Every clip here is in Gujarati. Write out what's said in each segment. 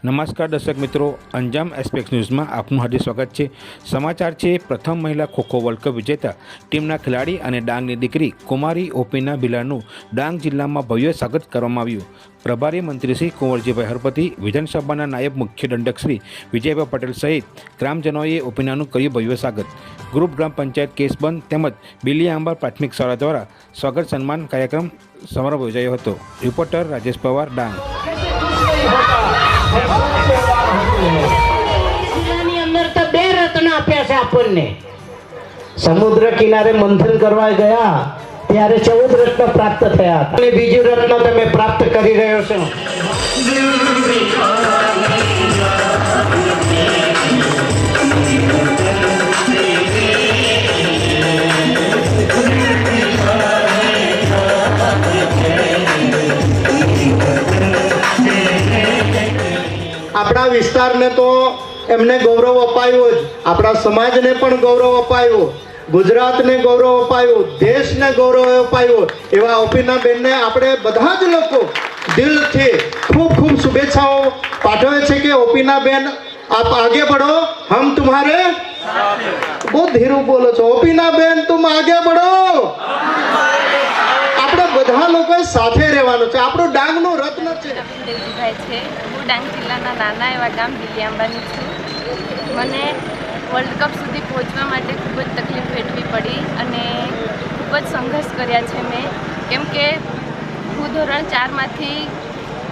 નમસ્કાર દર્શક મિત્રો, અંજામ એસ્પેક્સ ન્યૂઝમાં આપનું હાર્દિક સ્વાગત છે. સમાચાર છે, પ્રથમ મહિલા ખોખો વર્લ્ડ કપ વિજેતા ટીમના ખેલાડી અને ડાંગની દીકરી કુમારી ઓપીના ભીલાનું ડાંગ જિલ્લામાં ભવ્ય સ્વાગત કરવામાં આવ્યું. પ્રભારી મંત્રી શ્રી કુંવરજીભાઈ હરપતિ, વિધાનસભાના નાયબ મુખ્ય દંડક શ્રી વિજયભાઈ પટેલ સહિત ગ્રામજનોએ ઓપીનાનું કર્યું ભવ્ય સ્વાગત. ગ્રુપ ગ્રામ પંચાયત કેસબંધ તેમજ બિલી આંબર પ્રાથમિક શાળા દ્વારા સ્વાગત સન્માન કાર્યક્રમ સમારોહ યોજાયો હતો. રિપોર્ટર રાજેશ પવાર, ડાંગ. આપણને. સમુદ્ર કિનારે મંથન કરવા ગયા, ત્યારે ચૌદ રત્ન પ્રાપ્ત થયા હતા. અને બીજું રત્ન તમે પ્રાપ્ત કરી રહ્યો છો. આપણા વિસ્તારને તો એમને ગૌરવ અપાયું જ. આપણા સમાજને પણ ગૌરવ અપાયું. ગુજરાતને ગૌરવ અપાયું. દેશને ગૌરવ અપાયું. એવા ઓપીના બેનને આપણે બધા જ લોકો દિલથી ખૂબ ખૂબ શુભેચ્છાઓ પાઠવે છે કે ઓપીના બેન, આપ આગે બઢો હમ તુમ્હારે? બહુ ધીરું બોલો છો. ઓપીના બેન તું આગે બઢો આપણે બધા લોકોએ સાથે રહેવાનું છે. આપણું ડાંગનું રથ છે દેવજીભાઈ છે હું ડાંગ જિલ્લાના નાના એવા ગામ બિલિયાંબાની છું મને વર્લ્ડ કપ સુધી પહોંચવા માટે ખૂબ જ તકલીફ વેઠવી પડી અને ખૂબ જ સંઘર્ષ કર્યા છે મેં કેમ કે હું ધોરણ ચારમાંથી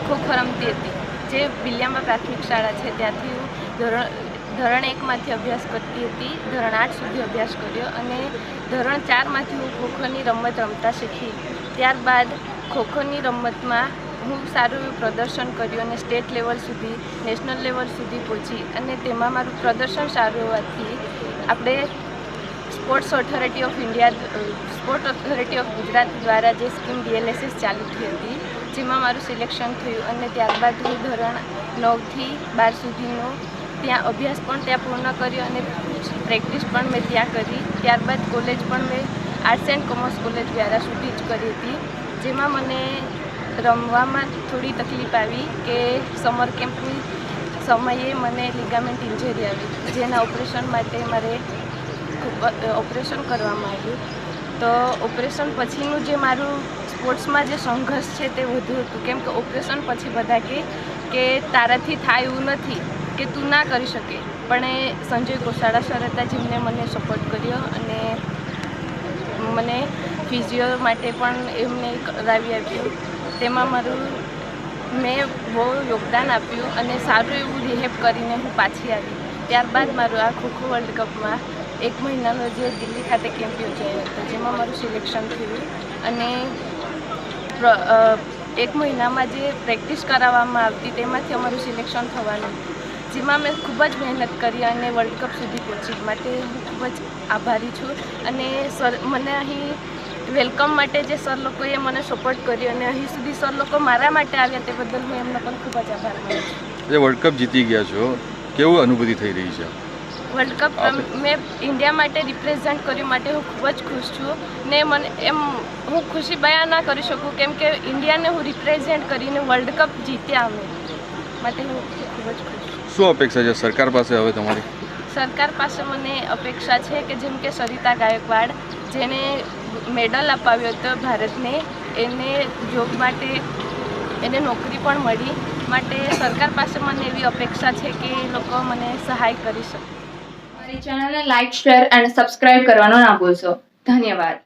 ખોખો રમતી હતી જે બિલિયાંબા પ્રાથમિક શાળા છે ત્યાંથી હું ધોરણ ધોરણ એકમાંથી અભ્યાસ કરતી હતી ધોરણ આઠ સુધી અભ્યાસ કર્યો અને ધોરણ ચારમાંથી હું ખોખોની રમત રમતા શીખી ત્યારબાદ ખોખોની રમતમાં હું સારું એવું પ્રદર્શન કર્યું અને સ્ટેટ લેવલ સુધી, નેશનલ લેવલ સુધી પહોંચી અને તેમાં મારું પ્રદર્શન સારું હોવાથી આપણે sports authority of India sport authority of Gujarat દ્વારા જે સ્કીમ ડીએલએસએસ ચાલુ થઈ હતી, જેમાં મારું સિલેક્શન થયું અને ત્યારબાદ હું ધોરણ નવથી બાર સુધીનો ત્યાં અભ્યાસ પણ ત્યાં પૂર્ણ કર્યો અને પ્રેક્ટિસ પણ મેં ત્યાં કરી. ત્યારબાદ કોલેજ પણ મેં arts and commerce college Vyara સુધી જ કરી હતી, જેમાં મને રમવામાં થોડી તકલીફ આવી કે સમર કેમ્પની સમયે મને લિગામેન્ટ ઇન્જરી આવી. જેના ઓપરેશન માટે મારે ઓપરેશન કરવામાં આવ્યું. તો ઓપરેશન પછીનું જે મારું સ્પોર્ટ્સમાં જે સંઘર્ષ છે તે વધુ હતું. કેમ કે ઓપરેશન પછી બધા કે કે તારાથી થાય એવું નથી કે તું ના કરી શકે. પણ એ સંજય ગોસાળા સર હતા જેમને મને સપોર્ટ કર્યો અને મને ફિઝિયો માટે પણ એમને કરાવી આપ્યું. તેમાં મારું, મેં બહુ યોગદાન આપ્યું અને સારું એવું રિહેબ કરીને હું પાછી આવી. ત્યારબાદ મારું આ ખોખો વર્લ્ડ કપમાં એક મહિનાનો જે દિલ્હી ખાતે કેમ્પ યોજાયો હતો, જેમાં મારું સિલેક્શન થયું અને એક મહિનામાં જે પ્રેક્ટિસ કરાવવામાં આવતી તેમાંથી અમારું સિલેક્શન થવાનું. જેમાં મેં ખૂબ જ મહેનત કરી અને વર્લ્ડ કપ સુધી પહોંચી. માટે હું ખૂબ જ આભારી છું અને સર, મને અહીં વેલકમ માટે જે સર લોકોએ મને સપોર્ટ કર્યો અને અહીં સુધી સર લોકો મારા માટે આવ્યા તે બદલ હું એમનો પણ ખૂબ જ આભાર માનું છું. જે વર્લ્ડ કપ જીતી ગયા છો. કેવું અનુભૂતિ થઈ રહી છે? વર્લ્ડ કપ મેં ઇન્ડિયા માટે રિપ્રેઝેન્ટ કર્યું માટે હું ખૂબ જ ખુશ છું ને મને એમ હું ખુશી બયાન ના કરી શકું કેમ કે ઇન્ડિયાને હું રિપ્રેઝેન્ટ કરીને વર્લ્ડ કપ જીત્યા અમે માટે હું ખૂબ જ ખુશ છું. શું અપેક્ષા છે? સરકાર પાસે હવે તમારી? સરકાર પાસે મને અપેક્ષા છે કે જેમ કે સરિતા ગાયકવાડ જેને મેડલ અપાવ્યો હતો ભારતને. એને જોબ માટે એને નોકરી પણ મળી. માટે સરકાર પાસે મને એવી અપેક્ષા છે કે એ લોકો મને સહાય કરી શકે. મારી ચેનલને લાઇક શેર અને સબસ્ક્રાઇબ કરવાનું ના ભૂલશો. ધન્યવાદ.